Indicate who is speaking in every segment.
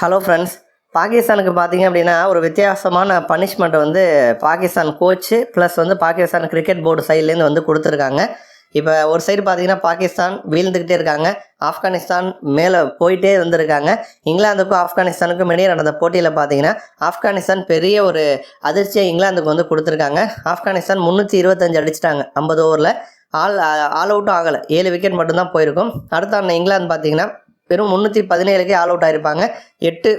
Speaker 1: Hello friends பாகிஸ்தானுக்கு பார்த்தீங்க அப்படின்னா ஒரு வித்தியாசமான பனிஷ்மெண்ட் வந்து பாகிஸ்தான் கோச்சு ப்ளஸ் வந்து பாகிஸ்தான் கிரிக்கெட் போர்டு சைட்லேருந்து வந்து கொடுத்துருக்காங்க. இப்போ ஒரு சைடு பார்த்தீங்கன்னா பாகிஸ்தான் வீழ்ந்துக்கிட்டே இருக்காங்க. ஆப்கானிஸ்தான் மேலே போயிட்டே வந்திருக்காங்க இங்கிலாந்துக்கும் ஆப்கானிஸ்தானுக்கும் இடையே நடந்த போட்டியில் பார்த்தீங்கன்னா ஆப்கானிஸ்தான் பெரிய ஒரு அதிர்ச்சியை இங்கிலாந்துக்கு வந்து கொடுத்துருக்காங்க. ஆப்கானிஸ்தான் முந்நூற்றி இருபத்தஞ்சு அடிச்சிட்டாங்க ஐம்பது ஓவரில் ஆல் ஆல் அவுட்டும் ஆகலை. ஏழு விக்கெட் மட்டும்தான் போயிருக்கும். அடுத்த அண்ணன் இங்கிலாந்து பார்த்தீங்கன்னா வெறும் முந்நூற்றி பதினேழுக்கே ஆல் அவுட் ஆயிருப்பாங்க. எட்டு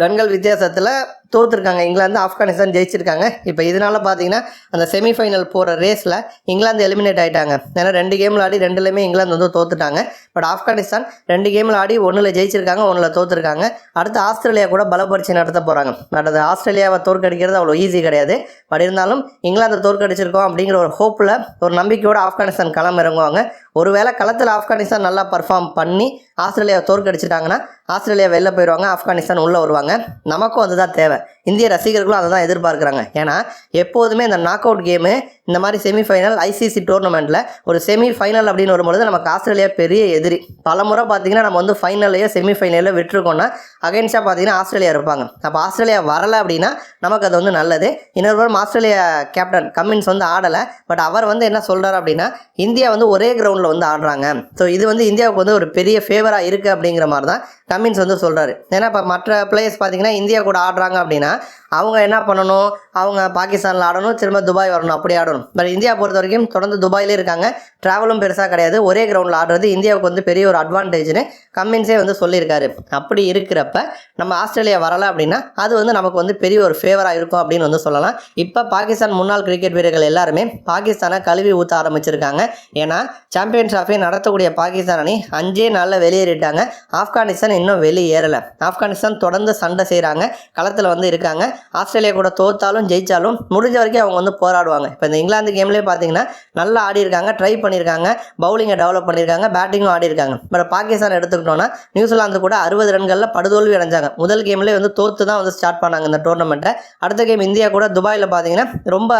Speaker 1: ரன்கள் வித்தியாசத்தில் தோற்றுருக்காங்க இங்கிலாந்து ஆப்கானிஸ்தான் ஜெயிச்சிருக்காங்க. இப்போ இதனால பார்த்தீங்கன்னா அந்த செமிஃபைனல் போகிற ரேஸில் இங்கிலாந்து எலிமினேட் ஆகிட்டாங்க ஏன்னா ரெண்டு கேமில் ஆடி ரெண்டுலேயுமே இங்கிலாந்து வந்து தோத்துட்டாங்க. பட் ஆப்கானிஸ்தான் ரெண்டு கேமில் ஆடி ஒன்றில் ஜெயிச்சிருக்காங்க ஒன்றில் தோற்றுருக்காங்க அடுத்து ஆஸ்திரேலியா கூட பலப்பரிச்சு நடத்த போகிறாங்க பட் அது ஆஸ்திரேலியாவை தோற்கடிக்கிறது அவ்வளோ ஈஸி கிடையாது. பட் இருந்தாலும் இங்கிலாந்து தோற்கடிச்சிருக்கோம் அப்படிங்கிற ஒரு ஹோப்பில் ஒரு நம்பிக்கையோடு ஆப்கானிஸ்தான் களம் இறங்குவாங்க. ஒருவேளை களத்தில் ஆப்கானிஸ்தான் நல்லா பர்ஃபார்ம் பண்ணி ஆஸ்திரேலியாவை தோற்கடிச்சிட்டாங்கன்னா ஆஸ்திரேலியா வெளில போயிடுவாங்க ஆப்கானிஸ்தான் உள்ளே வருவாங்க. நமக்கும் அதுதான் தேவை. இந்திய ரசிகர்களும் அதை தான் எதிர்பார்க்குறாங்க. ஏன்னா எப்போதுமே இந்த நாக் அவுட் கேமு இந்த மாதிரி செமிஃபைனல் ஐசிசி டோர்னமெண்ட்டில் ஒரு செமி ஃபைனல் அப்படின்னு வரும்பொழுது நமக்கு ஆஸ்திரேலியா பெரிய எதிரி. பல முறை பார்த்தீங்கன்னா நம்ம வந்து ஃபைனல்லையோ செமிஃபைனலையோ விட்டுருக்கோம்னா அகைன்ஸ்டாக பார்த்தீங்கன்னா ஆஸ்திரேலியா இருப்பாங்க. அப்போ ஆஸ்திரேலியா வரலை அப்படின்னா நமக்கு அது வந்து நல்லது. இன்னொரு புறம் ஆஸ்திரேலியா கேப்டன் கம்மின்ஸ் வந்து ஆடலை. பட் அவர் வந்து என்ன சொல்கிறார் அப்படின்னா இந்தியா வந்து ஒரே கிரவுண்டில் வந்து ஆடுறாங்க. ஸோ இது வந்து இந்தியாவுக்கு வந்து ஒரு பெரிய ஃபேவராக இருக்குது அப்படிங்கிற மாதிரி தான் கம்மின்ஸ் வந்து சொல்கிறாரு ஏன்னா இப்போ மற்ற பிளேயர்ஸ் பார்த்தீங்கன்னா இந்தியா கூட ஆடுறாங்க அப்படின்னா அவங்க என்ன பண்ணணும்? அவங்க பாகிஸ்தானில் ஆடணும் திரும்ப துபாய் வரணும் அப்படி ஆடணும். பட் இந்தியா பொறுத்த வரைக்கும் தொடர்ந்து துபாயிலே இருக்காங்க. ட்ராவலும் பெருசாக கிடையாது. ஒரே கிரவுண்டில் ஆடுறது இந்தியாவுக்கு வந்து பெரிய ஒரு அட்வான்டேஜ்னு கம்மின்ஸே வந்து சொல்லியிருக்காரு. அப்படி இருக்கிறப்ப நம்ம ஆஸ்திரேலியா வரலை அப்படின்னா அது வந்து நமக்கு வந்து பெரிய ஒரு ஃபேவராக இருக்கும் அப்படின்னு வந்து சொல்லலாம். இப்போ பாகிஸ்தான் முன்னாள் கிரிக்கெட் வீரர்கள் எல்லாருமே பாகிஸ்தானை கழுவி ஊற்ற ஆரம்பிச்சிருக்காங்க. ஏன்னா சாம்பியன்ஸ் ட்ராஃபி நடத்தக்கூடிய பாகிஸ்தான் அணி அஞ்சே நாளில் வெளியேறிட்டாங்க. ஆப்கானிஸ்தான் இன்னும் வெளியேறலை. ஆப்கானிஸ்தான் தொடர்ந்து சண்டை செய்கிறாங்க களத்தில் வந்து இருக்காங்க. ஆஸ்திரேலியா கூட தோத்தாலும் ஜெயித்தாலும் முடிஞ்ச வரைக்கும் அவங்க வந்து போராடுவாங்க. இப்போ இந்த இங்கிலாந்து கேம்லேயே பார்த்தீங்கன்னா நல்லா ஆடி இருக்காங்க ட்ரை பண்ணியிருக்காங்க பவுலிங்கை டெவலப் பண்ணியிருக்காங்க பேட்டிங்கும் ஆடி இருக்காங்க. பட் பாகிஸ்தான் எடுத்துக்கிட்டோன்னா நியூசிலாந்து கூட அறுபது ரன்களில் படுதோல்வி அடைஞ்சாங்க. முதல் கேம்லேயே வந்து தோத்து தான் வந்து ஸ்டார்ட் பண்ணாங்க இந்த டோர்னமெண்ட்டை அடுத்த கேம் இந்தியா கூட துபாயில் பார்த்தீங்கன்னா ரொம்ப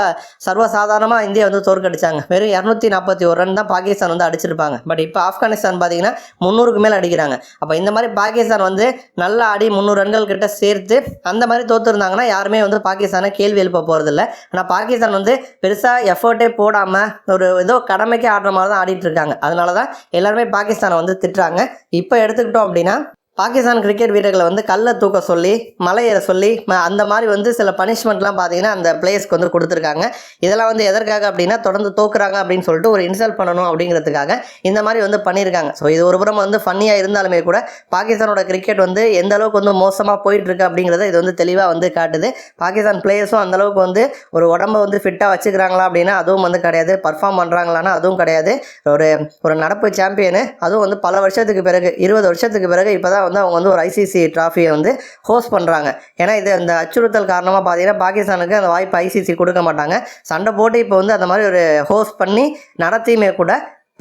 Speaker 1: சர்வசாதாரணமாக இந்தியா வந்து தோற்கடிச்சாங்க. வெறும் இரநூத்தி நாற்பத்தி ஒரு ரன் தான் பாகிஸ்தான் வந்து அடிச்சிருப்பாங்க. பட் இப்போ ஆப்கானிஸ்தான் பார்த்தீங்கன்னா முந்நூறுக்கு மேலே அடிக்கிறாங்க. அப்போ இந்த மாதிரி பாகிஸ்தான் வந்து நல்லா ஆடி முந்நூறு ரன்கள் கிட்ட சேர்த்து அந்த மாதிரி தோத்துருந்தாங்கன்னா யாருமே வந்து பாகிஸ்தானை கேள்வி எழுப்ப போகிறதில்ல ஆனால் பாகிஸ்தான் வந்து பெருசாக எஃபர்ட்டே போடாமல் ஒரு ஏதோ கடமைக்கு ஆடுற மாதிரி தான் ஆடிட்டு இருக்காங்க. அதனால தான் எல்லாருமே பாகிஸ்தானை வந்து திட்டுறாங்க. இப்போ எடுத்துக்கிட்டோம் அப்படின்னா பாகிஸ்தான் கிரிக்கெட் வீரர்களை வந்து கல்லை தூக்க சொல்லி மலையேற சொல்லி ம- அந்த மாதிரி வந்து சில பனிஷ்மெண்ட்லாம் பார்த்தீங்கன்னா அந்த பிளேயர்ஸ்க்கு வந்து கொடுத்துருக்காங்க. இதெல்லாம் வந்து எதற்காக அப்படின்னா தொடர்ந்து தோக்குறாங்க அப்படின்னு சொல்லிட்டு ஒரு இன்சல்ட் பண்ணணும் அப்படிங்கிறதுக்காக இந்த மாதிரி வந்து பண்ணியிருக்காங்க. ஸோ இது ஒரு புறம் வந்து ஃபன்னியாக இருந்தாலுமே கூட பாகிஸ்தானோட கிரிக்கெட் வந்து எந்த அளவுக்கு வந்து மோசமாக போயிட்டுருக்கு அப்படிங்கிறத இது வந்து தெளிவாக வந்து காட்டுது. பாகிஸ்தான் பிளேயர்ஸும் அந்தளவுக்கு வந்து ஒரு உடம்ப வந்து ஃபிட்டாக வச்சுக்கிறாங்களா அப்படின்னா அதுவும் வந்து கிடையாது. பர்ஃபார்ம் பண்ணுறாங்களான்னா அதுவும் கிடையாது. ஒரு ஒரு நடப்பு சாம்பியனு அதுவும் வந்து பல வருஷத்துக்கு பிறகு இருபது வருஷத்துக்கு பிறகு இப்போ தான் வந்து அவங்க வந்து ஒரு ஐசிசி ட்ராஃபியை வந்து ஹோஸ்ட் பண்ணுறாங்க ஏன்னா இது அந்த அச்சுறுத்தல் காரணமாக பார்த்தீங்கன்னா பாகிஸ்தானுக்கு அந்த வாய்ப்பு ஐசிசி கொடுக்க மாட்டாங்க. சண்டை போட்டு இப்போ வந்து அந்த மாதிரி ஒரு ஹோஸ்ட் பண்ணி நடத்தியுமே கூட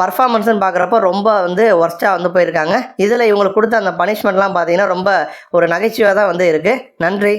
Speaker 1: பர்ஃபார்மன்ஸ்னு பார்க்குறப்ப ரொம்ப வந்து ஒர்ஸ்ட்டாக வந்து போயிருக்காங்க. இதில் இவங்களுக்கு கொடுத்த அந்த பனிஷ்மெண்ட்லாம் பார்த்தீங்கன்னா ரொம்ப ஒரு நகைச்சுவாக தான் வந்து இருக்குது நன்றி.